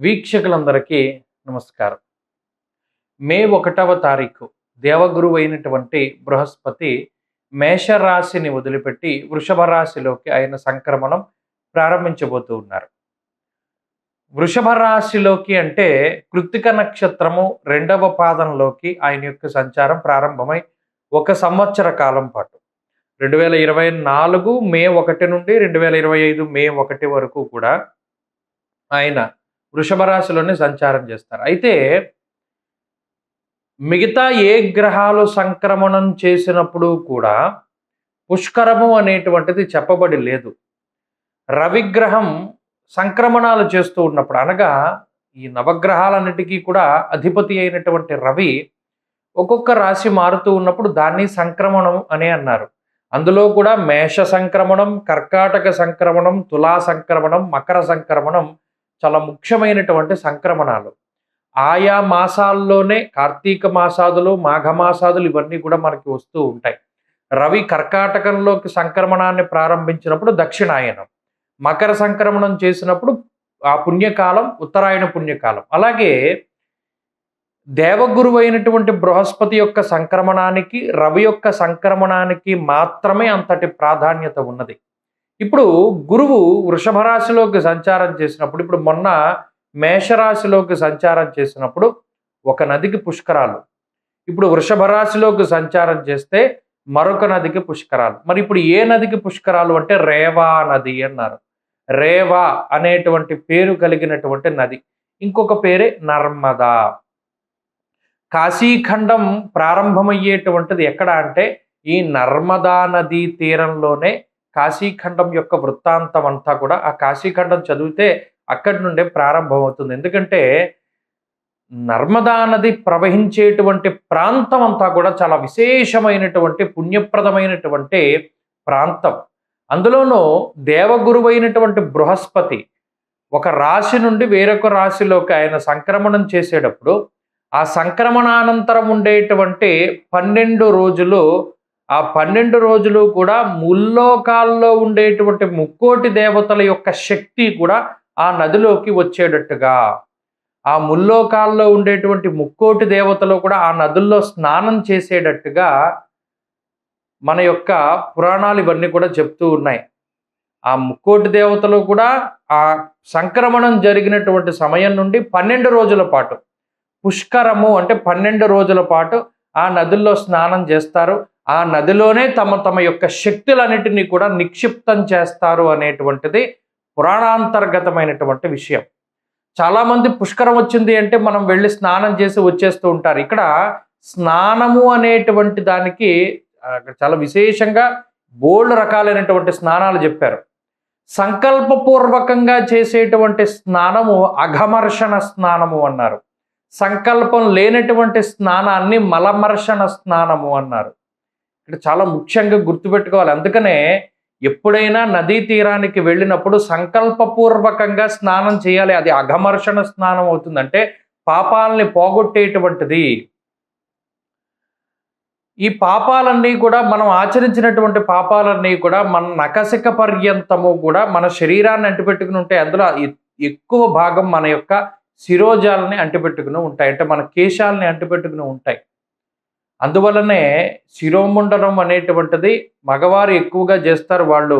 వీక్షకులందరికీ నమస్కారం. మే ఒకటవ తారీఖు దేవగురువు అయినటువంటి బృహస్పతి మేషరాశిని వదిలిపెట్టి వృషభ రాశిలోకి ఆయన సంక్రమణం ప్రారంభించబోతూ ఉన్నారు. వృషభ రాశిలోకి అంటే కృత్తిక నక్షత్రము రెండవ పాదంలోకి ఆయన యొక్క సంచారం ప్రారంభమై ఒక సంవత్సర కాలం పాటు. రెండు వేల ఇరవై నాలుగు మే ఒకటి నుండి రెండు వేల ఇరవై ఐదు మే ఒకటి వరకు కూడా ఆయన వృషభ రాశిలోనే సంచారం చేస్తారు. అయితే మిగతా ఏ గ్రహాలు సంక్రమణం చేసినప్పుడు కూడా పుష్కరము అనేటువంటిది చెప్పబడి లేదు. రవిగ్రహం సంక్రమణాలు చేస్తూ ఉన్నప్పుడు అనగా ఈ నవగ్రహాలన్నిటికీ కూడా అధిపతి అయినటువంటి రవి ఒక్కొక్క రాశి మారుతూ ఉన్నప్పుడు దాన్ని సంక్రమణం అని అన్నారు. అందులో కూడా మేష సంక్రమణం కర్కాటక సంక్రమణం తులా సంక్రమణం మకర సంక్రమణం చాలా ముఖ్యమైనటువంటి సంక్రమణాలు. ఆయా మాసాల్లోనే కార్తీక మాసాదులు మాఘమాసాదులు ఇవన్నీ కూడా మనకి వస్తూ ఉంటాయి. రవి కర్కాటకంలోకి సంక్రమణాన్ని ప్రారంభించినప్పుడు దక్షిణాయనం మకర సంక్రమణం చేసినప్పుడు ఆ పుణ్యకాలం ఉత్తరాయణ పుణ్యకాలం. అలాగే దేవగురువు అయినటువంటి బృహస్పతి యొక్క సంక్రమణానికి రవి యొక్క సంక్రమణానికి మాత్రమే అంతటి ప్రాధాన్యత ఉన్నది. ఇప్పుడు గురువు వృషభ రాశిలోకి సంచారం చేసినప్పుడు ఇప్పుడు మొన్న మేషరాశిలోకి సంచారం చేసినప్పుడు ఒక నదికి పుష్కరాలు. ఇప్పుడు వృషభ రాశిలోకి సంచారం చేస్తే మరొక నదికి పుష్కరాలు. మరి ఇప్పుడు ఏ నదికి పుష్కరాలు అంటే రేవా నది అన్నారు. రేవా అనేటువంటి పేరు కలిగినటువంటి నది. ఇంకొక పేరే నర్మదా. కాశీఖండం ప్రారంభమయ్యేటువంటిది ఎక్కడ అంటే ఈ నర్మదా నదీ తీరంలోనే కాశీఖండం యొక్క వృత్తాంతం అంతా కూడా ఆ కాశీఖండం చదివితే అక్కడి నుండే ప్రారంభమవుతుంది. ఎందుకంటే నర్మదా నది ప్రవహించేటువంటి ప్రాంతం అంతా కూడా చాలా విశేషమైనటువంటి పుణ్యప్రదమైనటువంటి ప్రాంతం. అందులోనూ దేవగురువైనటువంటి బృహస్పతి ఒక రాశి నుండి వేరొక రాశిలోకి ఆయన సంక్రమణం చేసేటప్పుడు ఆ సంక్రమణానంతరం ఉండేటువంటి పన్నెండు రోజులు ఆ పన్నెండు రోజులు కూడా ముల్లోకాల్లో ఉండేటువంటి ముక్కోటి దేవతల యొక్క శక్తి కూడా ఆ నదిలోకి వచ్చేటట్టుగా. ఆ ముల్లోకాల్లో ఉండేటువంటి ముక్కోటి దేవతలు కూడా ఆ నదుల్లో స్నానం చేసేటట్టుగా మన యొక్క పురాణాలు ఇవన్నీ కూడా చెప్తూ ఉన్నాయి. ఆ ముక్కోటి దేవతలు కూడా ఆ సంక్రమణం జరిగినటువంటి సమయం నుండి పన్నెండు రోజుల పాటు పుష్కరము అంటే పన్నెండు రోజుల పాటు ఆ నదుల్లో స్నానం చేస్తారు. ఆ నదిలోనే తమ తమ యొక్క శక్తులన్నిటినీ కూడా నిక్షిప్తం చేస్తారు అనేటువంటిది పురాణాంతర్గతమైనటువంటి విషయం. చాలామంది పుష్కరం వచ్చింది అంటే మనం వెళ్ళి స్నానం చేసి వచ్చేస్తూ ఉంటారు. ఇక్కడ స్నానము అనేటువంటి దానికి చాలా విశేషంగా బోల్డ్ రకాలైనటువంటి స్నానాలు చెప్పారు. సంకల్పపూర్వకంగా చేసేటువంటి స్నానము అఘమర్షణ స్నానము అన్నారు. సంకల్పం లేనటువంటి స్నానాన్ని మలమర్షణ స్నానము అన్నారు. ఇక్కడ చాలా ముఖ్యంగా గుర్తుపెట్టుకోవాలి. అందుకనే ఎప్పుడైనా నదీ తీరానికి వెళ్ళినప్పుడు సంకల్పపూర్వకంగా స్నానం చేయాలి. అది అఘమర్షణ స్నానం అవుతుందంటే పాపాలని పోగొట్టేటువంటిది. ఈ పాపాలన్నీ కూడా మనం ఆచరించినటువంటి పాపాలన్నీ కూడా మన నకసిక పర్యంతము కూడా మన శరీరాన్ని అంటిపెట్టుకుని ఉంటాయి. అందులో ఎక్కువ భాగం మన యొక్క శిరోజాలని అంటిపెట్టుకుని ఉంటాయి. అంటే మన కేశాలని అంటిపెట్టుకుని ఉంటాయి. అందువలనే శిరోముండనం అనేటువంటిది మగవారు ఎక్కువగా చేస్తారు. వాళ్ళు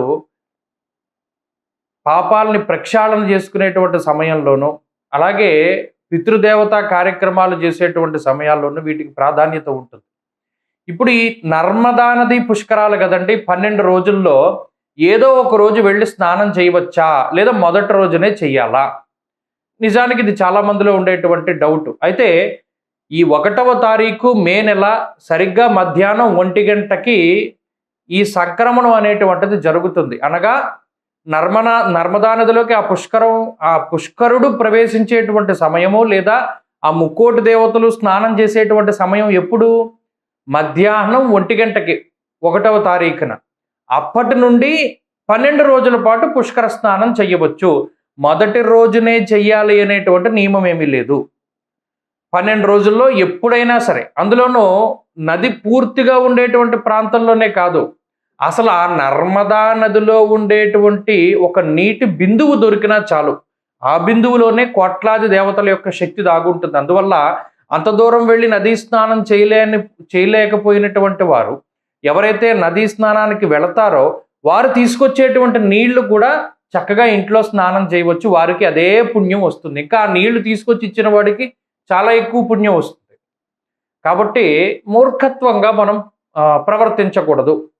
పాపాలని ప్రక్షాళన చేసుకునేటువంటి సమయంలోనూ అలాగే పితృదేవత కార్యక్రమాలు చేసేటువంటి సమయాల్లోనూ వీటికి ప్రాధాన్యత ఉంటుంది. ఇప్పుడు ఈ నర్మదా నది పుష్కరాలు కదండి పన్నెండు రోజుల్లో ఏదో ఒక రోజు వెళ్ళి స్నానం చేయవచ్చా? లేదా మొదటి రోజునే చెయ్యాలా? నిజానికి ఇది చాలా మందిలో ఉండేటువంటి డౌట్. అయితే ఈ ఒకటవ తారీఖు మే నెల సరిగ్గా మధ్యాహ్నం ఒంటి గంటకి ఈ సంక్రమణం అనేటువంటిది జరుగుతుంది. అనగా నర్మన నర్మదా నదిలోకి ఆ పుష్కరం ఆ పుష్కరుడు ప్రవేశించేటువంటి సమయము లేదా ఆ ముక్కోటి దేవతలు స్నానం చేసేటువంటి సమయం ఎప్పుడు? మధ్యాహ్నం ఒంటి గంటకి ఒకటవ తారీఖున. అప్పటి నుండి పన్నెండు రోజుల పాటు పుష్కర స్నానం చేయవచ్చు. మొదటి రోజునే చెయ్యాలి అనేటువంటి నియమం ఏమీ లేదు. పన్నెండు రోజుల్లో ఎప్పుడైనా సరే అందులోనూ నది పూర్తిగా ఉండేటువంటి ప్రాంతంలోనే కాదు అసలు ఆ నర్మదా నదిలో ఉండేటువంటి ఒక నీటి బిందువు దొరికినా చాలు ఆ బిందువులోనే కోట్లాది దేవతల యొక్క శక్తి దాగుంటుంది. అందువల్ల అంత దూరం వెళ్ళి నదీ స్నానం చేయలేని చేయలేకపోయినటువంటి వారు ఎవరైతే నదీ స్నానానికి వెళతారో వారు తీసుకొచ్చేటువంటి నీళ్ళు కూడా చక్కగా ఇంట్లో స్నానం చేయవచ్చు వారికి అదే పుణ్యం వస్తుంది. ఇంకా ఆ నీళ్ళు తీసుకొచ్చి ఇచ్చిన వాడికి చాలా ఎక్కువ పుణ్యం వస్తుంది. కాబట్టి మూర్ఖత్వంగా మనం ప్రవర్తించకూడదు.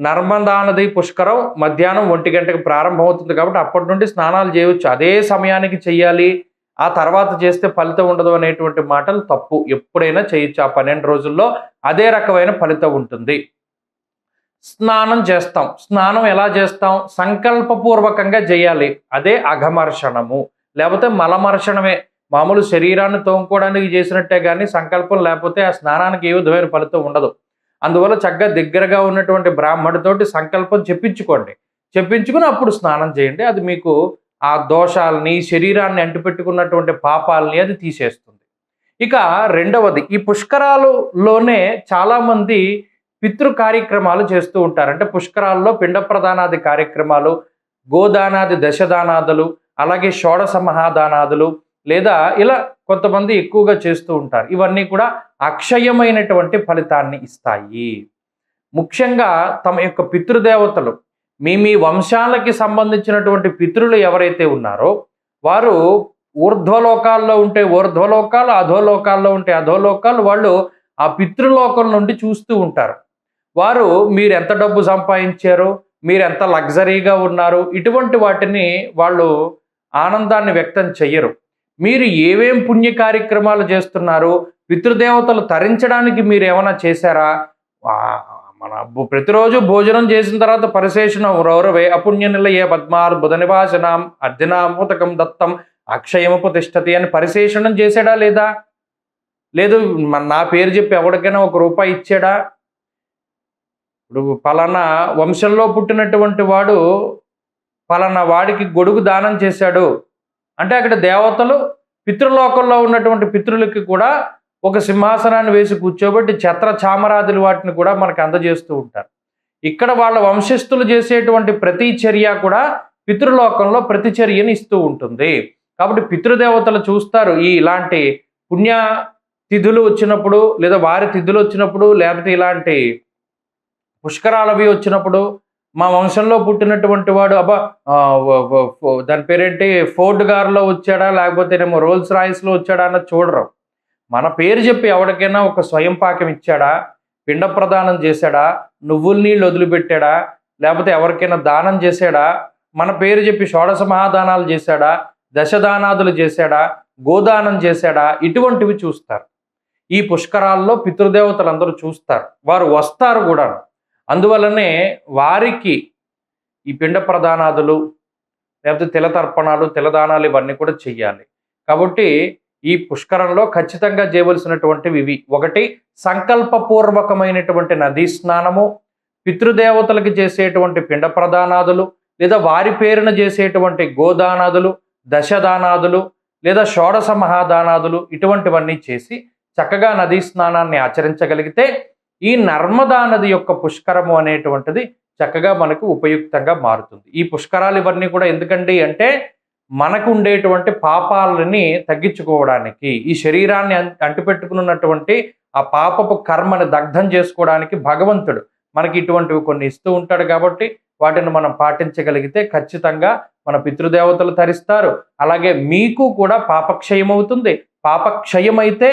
నర్మదా నది పుష్కరం మధ్యాహ్నం ఒంటి గంటకు ప్రారంభమవుతుంది కాబట్టి అప్పటి నుండి స్నానాలు చేయవచ్చు అదే సమయానికి చెయ్యాలి. ఆ తర్వాత చేస్తే ఫలితం ఉండదు అనేటువంటి మాటలు తప్పు. ఎప్పుడైనా చేయొచ్చు. ఆ పన్నెండు రోజుల్లో అదే రకమైన ఫలితం ఉంటుంది. స్నానం చేస్తాం. స్నానం ఎలా చేస్తాం? సంకల్పపూర్వకంగా చేయాలి. అదే అఘమర్షణము. లేకపోతే మలమర్షణమే. మామూలు శరీరాన్ని తోముకోవడానికి చేసినట్టే కానీ సంకల్పం లేకపోతే ఆ స్నానానికి ఏ విధమైన ఫలితం ఉండదు. అందువల్ల చక్కగా దగ్గరగా ఉన్నటువంటి బ్రాహ్మడితోటి సంకల్పం చెప్పించుకోండి. చెప్పించుకుని అప్పుడు స్నానం చేయండి. అది మీకు ఆ దోషాలని శరీరాన్ని అంటిపెట్టుకున్నటువంటి పాపాలని అది తీసేస్తుంది. ఇక రెండవది ఈ పుష్కరాలులోనే చాలామంది పితృ కార్యక్రమాలు చేస్తూ ఉంటారు. అంటే పుష్కరాల్లో పిండ ప్రధానాది కార్యక్రమాలు గోదానాది దశదానాదులు అలాగే షోడశ మహాదానాదులు లేదా ఇలా కొంతమంది ఎక్కువగా చేస్తూ ఉంటారు. ఇవన్నీ కూడా అక్షయమైనటువంటి ఫలితాన్ని ఇస్తాయి. ముఖ్యంగా తమ యొక్క పితృదేవతలు మీ మీ వంశాలకి సంబంధించినటువంటి పితృలు ఎవరైతే ఉన్నారో వారు ఊర్ధ్వలోకాల్లో ఉంటే ఊర్ధ్వలోకాలు అధోలోకాల్లో ఉంటే అధోలోకాలు వాళ్ళు ఆ పితృలోకం నుండి చూస్తూ ఉంటారు. వారు మీరు ఎంత డబ్బు సంపాదించారు మీరు ఎంత లగ్జరీగా ఉన్నారు ఇటువంటి వాటిని వాళ్ళు ఆనందాన్ని వ్యక్తం చెయ్యరు. మీరు ఏమేం పుణ్య కార్యక్రమాలు చేస్తున్నారు పితృదేవతలు తరించడానికి మీరు ఏమైనా చేశారా? మన ప్రతిరోజు భోజనం చేసిన తర్వాత పరిశేషణం రౌరవే అపుణ్య నిలయ పద్మార్ బుధ నివాసనాం అర్జునామూతకం దత్తం అక్షయము ప్రతిష్టతి అని పరిశేషణం చేశాడా లేదా? లేదు నా పేరు చెప్పి ఎవరికైనా ఒక రూపాయి ఇచ్చాడా? ఇప్పుడు పలానా వంశంలో పుట్టినటువంటి వాడు పలానా వాడికి గొడుగు దానం చేశాడు. అంటే అక్కడ దేవతలు పితృలోకంలో ఉన్నటువంటి పితృలకి కూడా ఒక సింహాసనాన్ని వేసి కూర్చోబెట్టి ఛత్ర చామరాదులు వాటిని కూడా మనకు అందజేస్తూ ఉంటారు. ఇక్కడ వాళ్ళ వంశస్థులు చేసేటువంటి ప్రతి చర్య కూడా పితృలోకంలో ప్రతి చర్యని ఇస్తూ ఉంటుంది. కాబట్టి పితృదేవతలు చూస్తారు ఈ ఇలాంటి పుణ్య తిథులు వచ్చినప్పుడు లేదా వారి తిథులు వచ్చినప్పుడు లేకపోతే ఇలాంటి పుష్కరాలవి వచ్చినప్పుడు మా వంశంలో పుట్టినటువంటి వాడు అబ్బా దాని పేరేంటి? ఫోర్డ్ గార్లో వచ్చాడా? లేకపోతేనేమో రోల్స్ రాయిస్లో వచ్చాడా అన్న చూడరు. మన పేరు చెప్పి ఎవరికైనా ఒక స్వయం పాకం ఇచ్చాడా? పిండ ప్రదానం చేశాడా? నువ్వుల నీళ్ళు వదిలిపెట్టాడా? లేకపోతే ఎవరికైనా దానం చేశాడా? మన పేరు చెప్పి షోడశ మహాదానాలు చేశాడా? దశదానాదులు చేశాడా? గోదానం చేశాడా? ఇటువంటివి చూస్తారు. ఈ పుష్కరాల్లో పితృదేవతలు అందరూ చూస్తారు. వారు వస్తారు కూడా అందువల్లనే వారికి ఈ పిండ ప్రదానాదులు లేకపోతే తిలతర్పణాలు తిలదానాలు ఇవన్నీ కూడా చెయ్యాలి. కాబట్టి ఈ పుష్కరంలో ఖచ్చితంగా చేయవలసినటువంటివి ఇవి. ఒకటి సంకల్పపూర్వకమైనటువంటి నదీ స్నానము పితృదేవతలకు చేసేటువంటి పిండ ప్రదానాదులు లేదా వారి పేరున చేసేటువంటి గోదానాదులు దశదానాదులు లేదా షోడశ మహాదానాదులు ఇటువంటివన్నీ చేసి చక్కగా నదీ స్నానాన్ని ఆచరించగలిగితే ఈ నర్మదా నది యొక్క పుష్కరము అనేటువంటిది చక్కగా మనకు ఉపయుక్తంగా మారుతుంది. ఈ పుష్కరాలు ఇవన్నీ కూడా ఎందుకండి అంటే మనకు ఉండేటువంటి పాపాలని తగ్గించుకోవడానికి ఈ శరీరాన్ని అం- అంటిపెట్టుకున్నటువంటి ఆ పాపపు కర్మని దగ్ధం చేసుకోవడానికి భగవంతుడు మనకి ఇటువంటివి కొన్ని ఇస్తూ ఉంటాడు కాబట్టి వాటిని మనం పాటించగలిగితే ఖచ్చితంగా మన పితృదేవతలు తరిస్తారు. అలాగే మీకు కూడా పాపక్షయం అవుతుంది పాపక్షయమైతే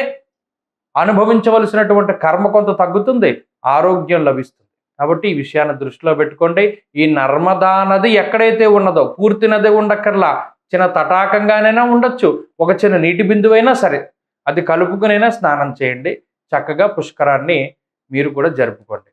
అనుభవించవలసినటువంటి కర్మ కొంత తగ్గుతుంది ఆరోగ్యం లభిస్తుంది. కాబట్టి ఈ విషయాన్ని దృష్టిలో పెట్టుకోండి. ఈ నర్మదా నది ఎక్కడైతే ఉన్నదో పూర్తి నది ఉండక్కర్లా చిన్న తటాకంగానైనా ఉండొచ్చు. ఒక చిన్న నీటి బిందువైనా సరే అది కలుపుకునైనా స్నానం చేయండి. చక్కగా పుష్కరాన్ని మీరు కూడా జరుపుకోండి.